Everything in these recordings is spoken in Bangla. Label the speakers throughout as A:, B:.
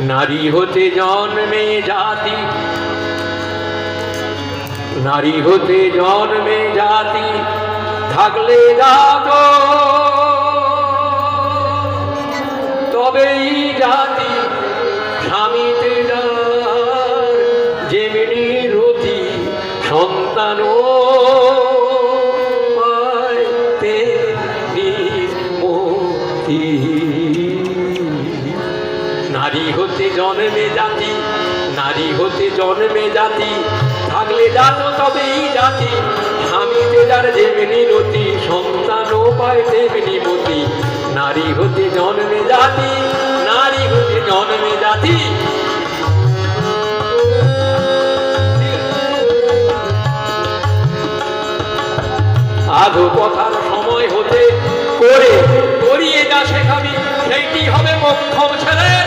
A: নারী হতে জন্মে জাতি নারী হতে জন্মে জাতি, থাকলে জাত তবেই জাতি স্বামীতে যেমনি রতি সন্তান তেমনি মতি। নারী হতে জন্মে জাতি, নারী হতে জন্মে জাতি, থাকলে জাত তবেই জাতি স্বামীতে যার যেমনি রতি, সন্তানও পায় তেমনি মতি, নারী হতে জন্মে জাতি, নারী হতে জন্মে জাতি। আধো কথার সময় হতে করে করিয়ে যা শেখাবি, সেইটি হবে মক্ষম ছেলের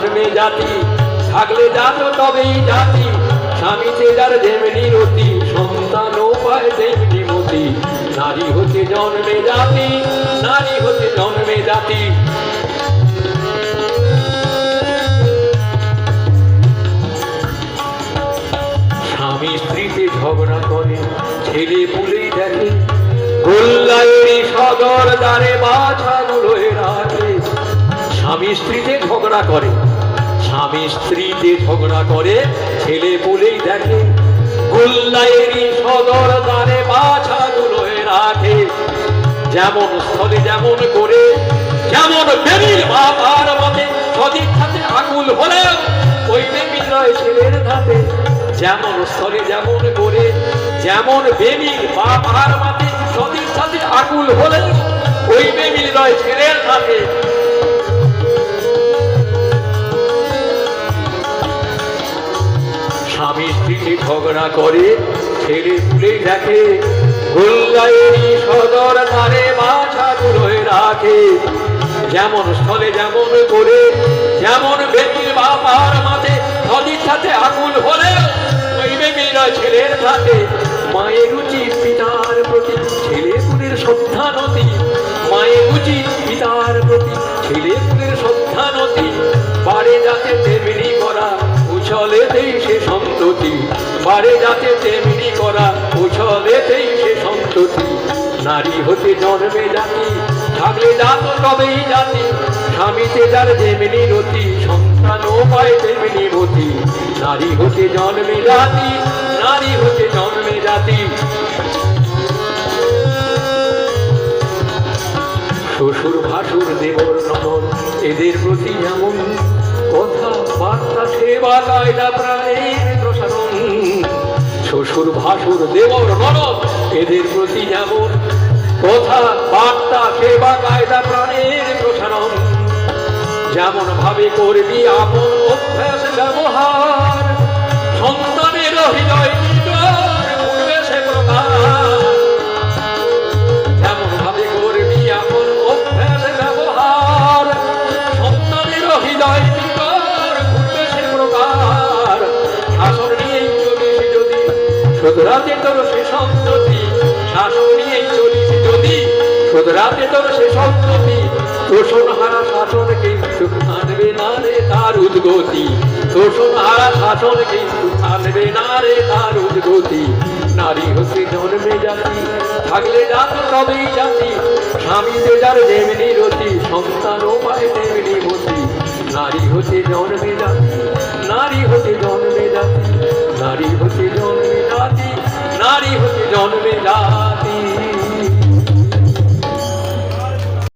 A: জন্মে জাতি, থাকলে জাত তবেই জাতি। স্বামীতে যার যেমনি রতি সন্তান পায় তেমনি মতি। নারী হতে জন্মে জাতি, নারী হতে জন্মে জাতি। স্বামী স্ত্রীতে ঝগড়া করে, ছেলে পুলেই দেখে। গোল্লায়নি সদর দ্বারে বাছাগুলোয় রাখে। স্বামী স্ত্রীতে ঝগড়া করে স্বামী স্ত্রীতে ঝগড়া করে, ছেলে বলেই দেখে গোল্লায়নি সদর দ্বারে বাছাগুলোয় রাখে। যেমন স্থলে যেমন করে, যেমন বেবির বাবার মতে সদিচ্ছাতে আকুল হলেও ওই বেবি নয় ছেলের ধাতে। যেমন স্থলে যেমন করে, যেমন বেবির বাবার মতে সদিচ্ছাতে আকুল হলেও ওই বেবি নয় ছেলের ধাতে। স্ত্রীকে ঝগড়া করে ছেলে পুলে দেখে সদর তারে বাছা গুলোয় রাখে। যেমন স্থলে যেমন করে যেমন বেটির বাবার মাঝে, নদীর সাথে আকুল হলে ওই বেবিরা ছেলের সাথে মায়ের উচিত পিতার প্রতি ছেলে পুলের শ্রদ্ধা নদী মায়ের উচিত পিতার প্রতি ছেলে পুলের শ্রদ্ধা বাড়ে যাতে তেমনি করা উছলেতেই সে সন্ততি। নারী হতে জন্মে জাতি, থাকলে জাত তবেই জাতি। স্বামীতে যার যেমনি রতি, সন্তানও পায় তেমনি মতি নারী হতে জন্মে জাতি, নারী হতে জন্মে জাতি। শ্বশুর ভাসুর দেবর ননদ এদের প্রতি এমন কথা, বার্তা, সেবা, কায়দা প্রসারণ শ্বশুর ভাসুর দেবর ননদ এদের প্রতি যেমন কথা, বার্তা, সেবা, কায়দা, প্রাণের প্রসারণ যেমন ভাবে করবি আপন অভ্যাস, ব্যবহার সুতরাতে তোর সে সন্ততি, শাসন নিয়েই চলিস যদি। সুতরাতে তোর সে সন্ততি, শোষণ হারা শাসন কিন্তু আনবে না রে তার উদ্গতি। শোষণ হারা শাসন আনবে না রে তার উদ্গতি। নারী হতে জন্মে জাতি, থাকলে জাত তবেই জাতি। স্বামীতে যার যেমনি রতি সন্তানও পায় তেমনি মতি। নারী হতে জন্মে জাতি